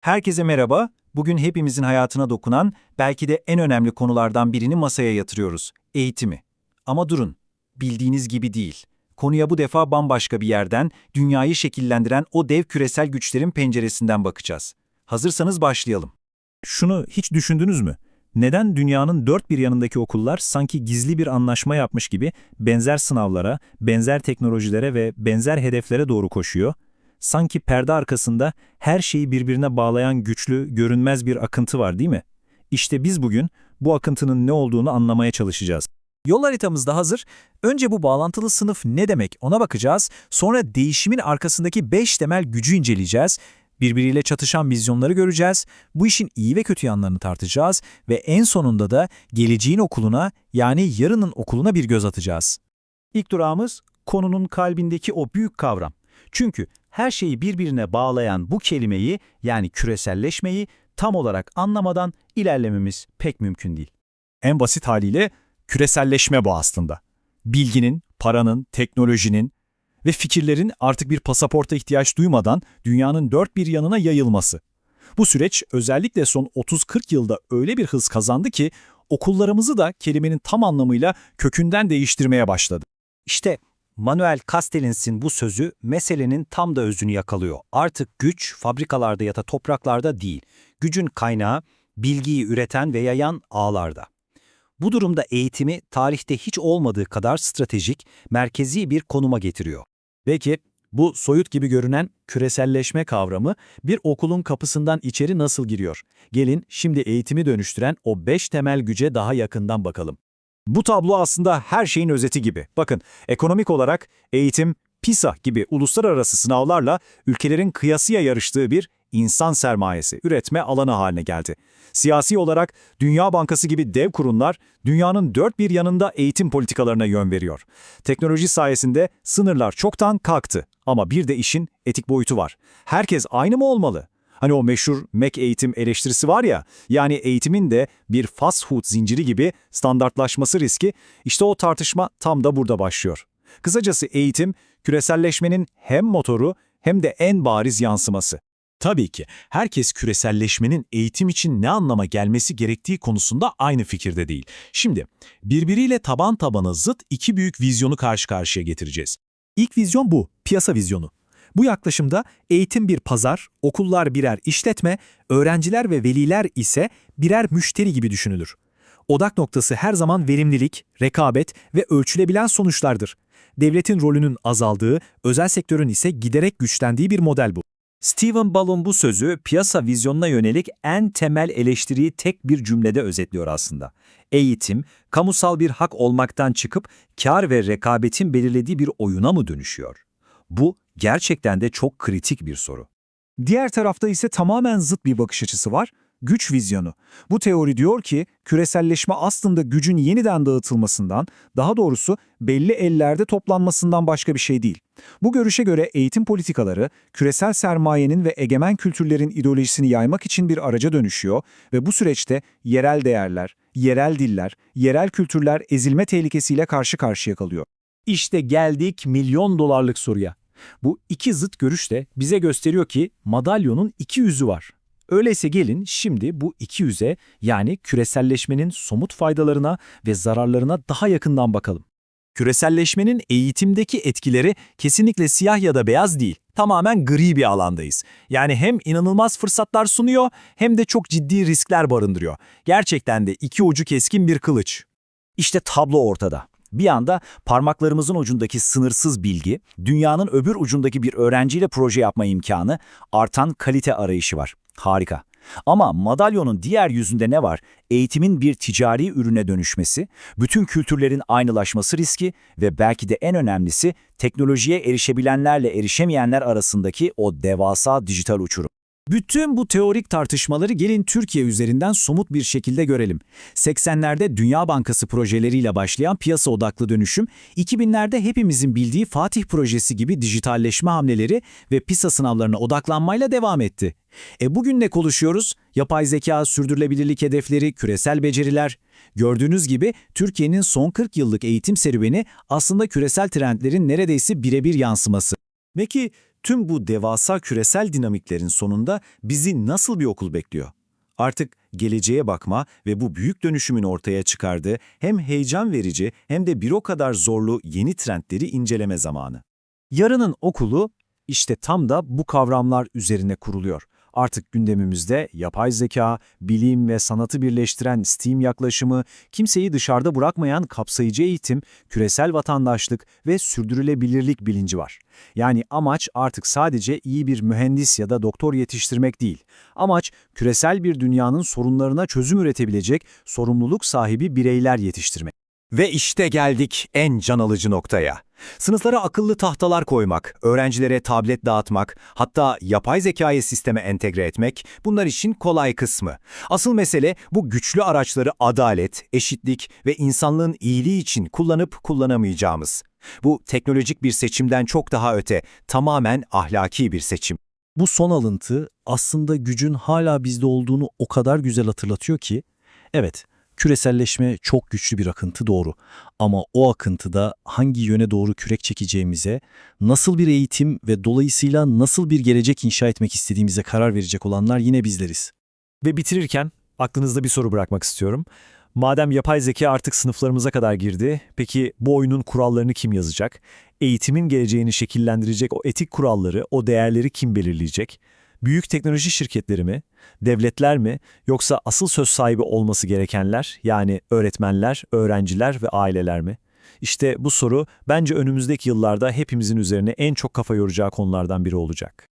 Herkese merhaba. Bugün hepimizin hayatına dokunan, belki de en önemli konulardan birini masaya yatırıyoruz. Eğitimi. Ama durun, bildiğiniz gibi değil. Konuya bu defa bambaşka bir yerden, dünyayı şekillendiren o dev küresel güçlerin penceresinden bakacağız. Hazırsanız başlayalım. Şunu hiç düşündünüz mü? Neden dünyanın dört bir yanındaki okullar sanki gizli bir anlaşma yapmış gibi benzer sınavlara, benzer teknolojilere ve benzer hedeflere doğru koşuyor? Sanki perde arkasında her şeyi birbirine bağlayan güçlü, görünmez bir akıntı var değil mi? İşte biz bugün bu akıntının ne olduğunu anlamaya çalışacağız. Yol haritamız da hazır. Önce bu bağlantılı sınıf ne demek ona bakacağız. Sonra değişimin arkasındaki 5 temel gücü inceleyeceğiz. Birbiriyle çatışan vizyonları göreceğiz. Bu işin iyi ve kötü yanlarını tartacağız. Ve en sonunda da geleceğin okuluna yani yarının okuluna bir göz atacağız. İlk durağımız konunun kalbindeki o büyük kavram. Çünkü her şeyi birbirine bağlayan bu kelimeyi yani küreselleşmeyi tam olarak anlamadan ilerlememiz pek mümkün değil. En basit haliyle küreselleşme bu aslında. Bilginin, paranın, teknolojinin ve fikirlerin artık bir pasaporta ihtiyaç duymadan dünyanın dört bir yanına yayılması. Bu süreç özellikle son 30-40 yılda öyle bir hız kazandı ki okullarımızı da kelimenin tam anlamıyla kökünden değiştirmeye başladı. İşte Manuel Castellins'in bu sözü meselenin tam da özünü yakalıyor. Artık güç fabrikalarda ya da topraklarda değil, gücün kaynağı bilgiyi üreten ve yayan ağlarda. Bu durumda eğitimi tarihte hiç olmadığı kadar stratejik, merkezi bir konuma getiriyor. Peki bu soyut gibi görünen küreselleşme kavramı bir okulun kapısından içeri nasıl giriyor? Gelin şimdi eğitimi dönüştüren o beş temel güce daha yakından bakalım. Bu tablo aslında her şeyin özeti gibi. Bakın, ekonomik olarak eğitim, PISA gibi uluslararası sınavlarla ülkelerin kıyasıya yarıştığı bir insan sermayesi, üretme alanı haline geldi. Siyasi olarak Dünya Bankası gibi dev kurumlar dünyanın dört bir yanında eğitim politikalarına yön veriyor. Teknoloji sayesinde sınırlar çoktan kalktı ama bir de işin etik boyutu var. Herkes aynı mı olmalı? Hani o meşhur Mac eğitim eleştirisi var ya, yani eğitimin de bir fast food zinciri gibi standartlaşması riski, işte o tartışma tam da burada başlıyor. Kısacası eğitim, küreselleşmenin hem motoru hem de en bariz yansıması. Tabii ki herkes küreselleşmenin eğitim için ne anlama gelmesi gerektiği konusunda aynı fikirde değil. Şimdi birbiriyle taban tabana zıt iki büyük vizyonu karşı karşıya getireceğiz. İlk vizyon bu, piyasa vizyonu. Bu yaklaşımda eğitim bir pazar, okullar birer işletme, öğrenciler ve veliler ise birer müşteri gibi düşünülür. Odak noktası her zaman verimlilik, rekabet ve ölçülebilen sonuçlardır. Devletin rolünün azaldığı, özel sektörün ise giderek güçlendiği bir model bu. Stephen Ballon bu sözü piyasa vizyonuna yönelik en temel eleştiriyi tek bir cümlede özetliyor aslında. Eğitim, kamusal bir hak olmaktan çıkıp kar ve rekabetin belirlediği bir oyuna mı dönüşüyor? Bu gerçekten de çok kritik bir soru. Diğer tarafta ise tamamen zıt bir bakış açısı var. Güç vizyonu. Bu teori diyor ki küreselleşme aslında gücün yeniden dağıtılmasından, daha doğrusu belli ellerde toplanmasından başka bir şey değil. Bu görüşe göre eğitim politikaları küresel sermayenin ve egemen kültürlerin ideolojisini yaymak için bir araca dönüşüyor ve bu süreçte yerel değerler, yerel diller, yerel kültürler ezilme tehlikesiyle karşı karşıya kalıyor. İşte geldik milyon dolarlık soruya. Bu iki zıt görüş de bize gösteriyor ki madalyonun iki yüzü var. Öyleyse gelin şimdi bu iki yüze yani küreselleşmenin somut faydalarına ve zararlarına daha yakından bakalım. Küreselleşmenin eğitimdeki etkileri kesinlikle siyah ya da beyaz değil. Tamamen gri bir alandayız. Yani hem inanılmaz fırsatlar sunuyor hem de çok ciddi riskler barındırıyor. Gerçekten de iki ucu keskin bir kılıç. İşte tablo ortada. Bir anda parmaklarımızın ucundaki sınırsız bilgi, dünyanın öbür ucundaki bir öğrenciyle proje yapma imkanı, artan kalite arayışı var. Harika. Ama madalyonun diğer yüzünde ne var? Eğitimin bir ticari ürüne dönüşmesi, bütün kültürlerin aynılaşması riski ve belki de en önemlisi teknolojiye erişebilenlerle erişemeyenler arasındaki o devasa dijital uçurum. Bütün bu teorik tartışmaları gelin Türkiye üzerinden somut bir şekilde görelim. 80'lerde Dünya Bankası projeleriyle başlayan piyasa odaklı dönüşüm, 2000'lerde hepimizin bildiği Fatih projesi gibi dijitalleşme hamleleri ve PISA sınavlarına odaklanmayla devam etti. E bugün ne konuşuyoruz? Yapay zeka, sürdürülebilirlik hedefleri, küresel beceriler. Gördüğünüz gibi Türkiye'nin son 40 yıllık eğitim serüveni aslında küresel trendlerin neredeyse birebir yansıması. Peki Tüm bu devasa küresel dinamiklerin sonunda bizi nasıl bir okul bekliyor? Artık geleceğe bakma ve bu büyük dönüşümün ortaya çıkardığı hem heyecan verici hem de bir o kadar zorlu yeni trendleri inceleme zamanı. Yarının okulu işte tam da bu kavramlar üzerine kuruluyor. Artık gündemimizde yapay zeka, bilim ve sanatı birleştiren STEAM yaklaşımı, kimseyi dışarıda bırakmayan kapsayıcı eğitim, küresel vatandaşlık ve sürdürülebilirlik bilinci var. Yani amaç artık sadece iyi bir mühendis ya da doktor yetiştirmek değil. Amaç küresel bir dünyanın sorunlarına çözüm üretebilecek sorumluluk sahibi bireyler yetiştirmek. Ve işte geldik en can alıcı noktaya. Sınıflara akıllı tahtalar koymak, öğrencilere tablet dağıtmak, hatta yapay zekayı sisteme entegre etmek bunlar için kolay kısmı. Asıl mesele bu güçlü araçları adalet, eşitlik ve insanlığın iyiliği için kullanıp kullanamayacağımız. Bu teknolojik bir seçimden çok daha öte, tamamen ahlaki bir seçim. Bu son alıntı aslında gücün hala bizde olduğunu o kadar güzel hatırlatıyor ki, evet, küreselleşme çok güçlü bir akıntı doğru. Ama o akıntıda hangi yöne doğru kürek çekeceğimize, nasıl bir eğitim ve dolayısıyla nasıl bir gelecek inşa etmek istediğimize karar verecek olanlar yine bizleriz. Ve bitirirken aklınızda bir soru bırakmak istiyorum. Madem yapay zeka artık sınıflarımıza kadar girdi, peki bu oyunun kurallarını kim yazacak? Eğitimin geleceğini şekillendirecek o etik kuralları, o değerleri kim belirleyecek? Büyük teknoloji şirketleri mi, devletler mi, yoksa asıl söz sahibi olması gerekenler, yani öğretmenler, öğrenciler ve aileler mi? İşte bu soru bence önümüzdeki yıllarda hepimizin üzerine en çok kafa yoracağı konulardan biri olacak.